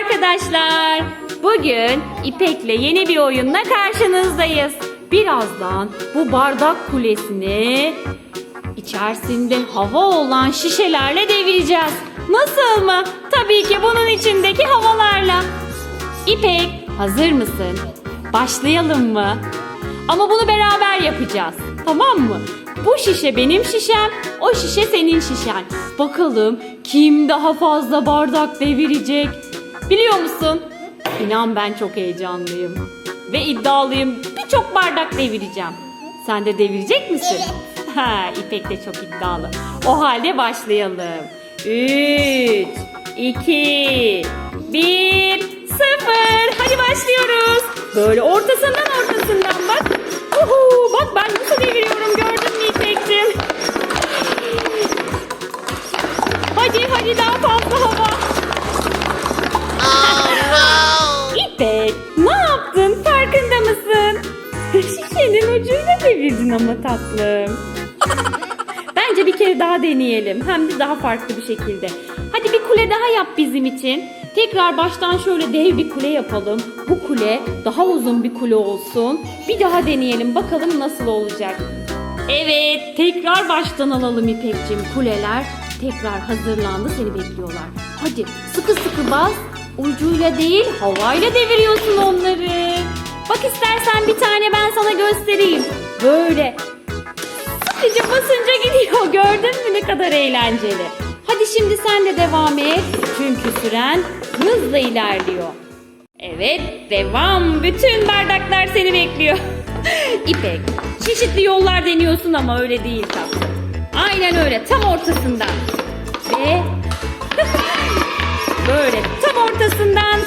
arkadaşlar. Bugün İpek'le yeni bir oyunla karşınızdayız. Birazdan bu bardak kulesini içerisinde hava olan şişelerle devireceğiz. Nasıl mı? Tabii ki bunun içindeki havalarla. İpek hazır mısın? Başlayalım mı? Ama bunu beraber yapacağız. Tamam mı? Bu şişe benim şişem, o şişe senin şişen. Bakalım kim daha fazla bardak devirecek? Biliyor musun? İnan ben çok heyecanlıyım. Ve iddialıyım. Birçok bardak devireceğim. Sen de devirecek misin? Ha, İpek de çok iddialı. O halde başlayalım. 3, 2, 1, 0. Hadi başlıyoruz. Böyle ortasından ortasından bak. Uhu, bak ben nasıl deviriyorum gördün mü İpek'cim? Hadi hadi daha fazla Şişenin ucuyla devirdin ama tatlım. Bence bir kere daha deneyelim. Hem de daha farklı bir şekilde. Hadi bir kule daha yap bizim için. Tekrar baştan şöyle dev bir kule yapalım. Bu kule daha uzun bir kule olsun. Bir daha deneyelim. Bakalım nasıl olacak. Evet, tekrar baştan alalım İpek'cim. Kuleler tekrar hazırlandı. Seni bekliyorlar. Hadi sıkı sıkı bas. Ucuyla değil, havayla deviriyorsun onları. Bak istersen bir tane ben sana göstereyim. Böyle Sıkıca basınca gidiyor. Gördün mü ne kadar eğlenceli. Hadi şimdi sen de devam et. Çünkü süren hızla ilerliyor. Evet devam. Bütün bardaklar seni bekliyor. İpek çeşitli yollar deniyorsun ama öyle değil tatlım. Aynen öyle tam ortasından. Ve böyle tam ortasından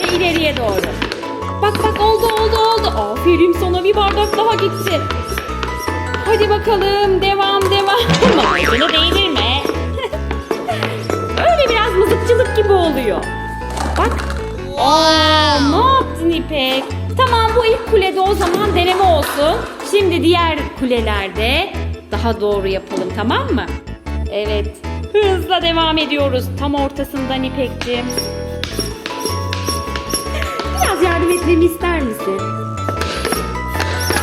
ve ileriye doğru. Bak bak oldu oldu oldu. Aferin sana bir bardak daha gitti. Hadi bakalım devam devam. Ama ucunu değdirme. Öyle biraz mızıkçılık gibi oluyor. Bak. Aa, ne yaptın İpek? Tamam bu ilk kulede o zaman deneme olsun. Şimdi diğer kulelerde daha doğru yapalım tamam mı? Evet. Hızla devam ediyoruz. Tam ortasından İpek'ciğim. Biraz yardım etmemi ister misin?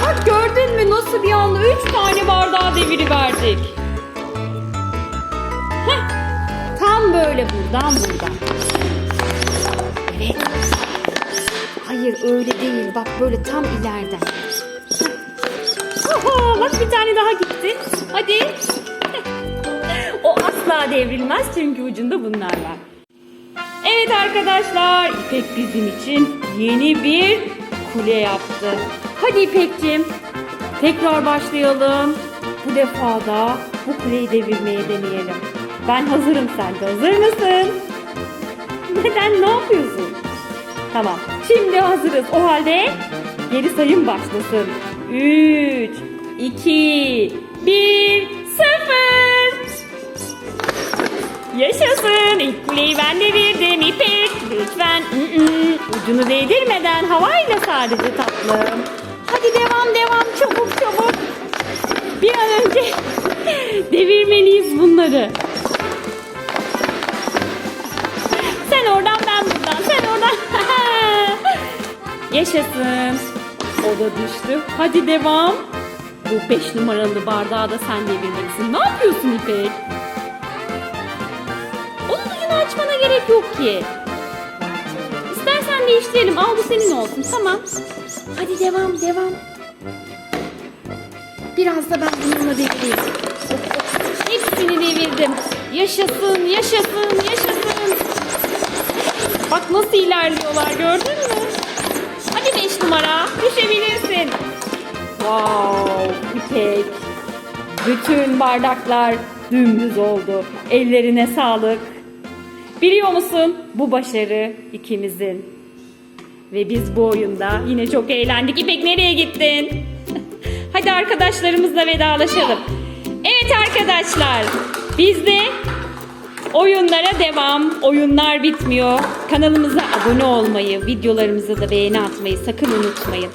Bak gördün mü nasıl bir anda üç tane bardağı deviriverdik. Heh, tam böyle buradan buradan. Evet. Hayır öyle değil. Bak böyle tam ileriden. Oho, bak bir tane daha gitti. Hadi. o asla devrilmez çünkü ucunda bunlar var. Evet arkadaşlar, İpek bizim için yeni bir kule yaptı. Hadi İpek'cim, tekrar başlayalım. Bu defa da bu kuleyi devirmeye deneyelim. Ben hazırım, sen de hazır mısın? Neden, ne yapıyorsun? Tamam, şimdi hazırız. O halde geri sayım başlasın. 3, 2, 1, 0. Yaşasın. İlk kuleyi ben ucunu değdirmeden havayla sadece tatlım. Hadi devam devam çabuk çabuk. Bir an önce devirmeliyiz bunları. Sen oradan ben buradan sen oradan. Yaşasın. O da düştü. Hadi devam. Bu beş numaralı bardağı da sen devirmelisin. Ne yapıyorsun İpek? Onun ucunu açmana gerek yok ki. Değiştirelim. Al bu senin olsun. Tamam. Hadi devam devam. Biraz da ben bununla devireyim. Hepsini devirdim. Yaşasın, yaşasın, yaşasın. Bak nasıl ilerliyorlar gördün mü? Hadi beş numara. Düşebilirsin. Wow, İpek. Bütün bardaklar dümdüz oldu. Ellerine sağlık. Biliyor musun? Bu başarı ikimizin. Ve biz bu oyunda yine çok eğlendik. İpek nereye gittin? Hadi arkadaşlarımızla vedalaşalım. Evet arkadaşlar. Biz de oyunlara devam. Oyunlar bitmiyor. Kanalımıza abone olmayı, videolarımıza da beğeni atmayı sakın unutmayın.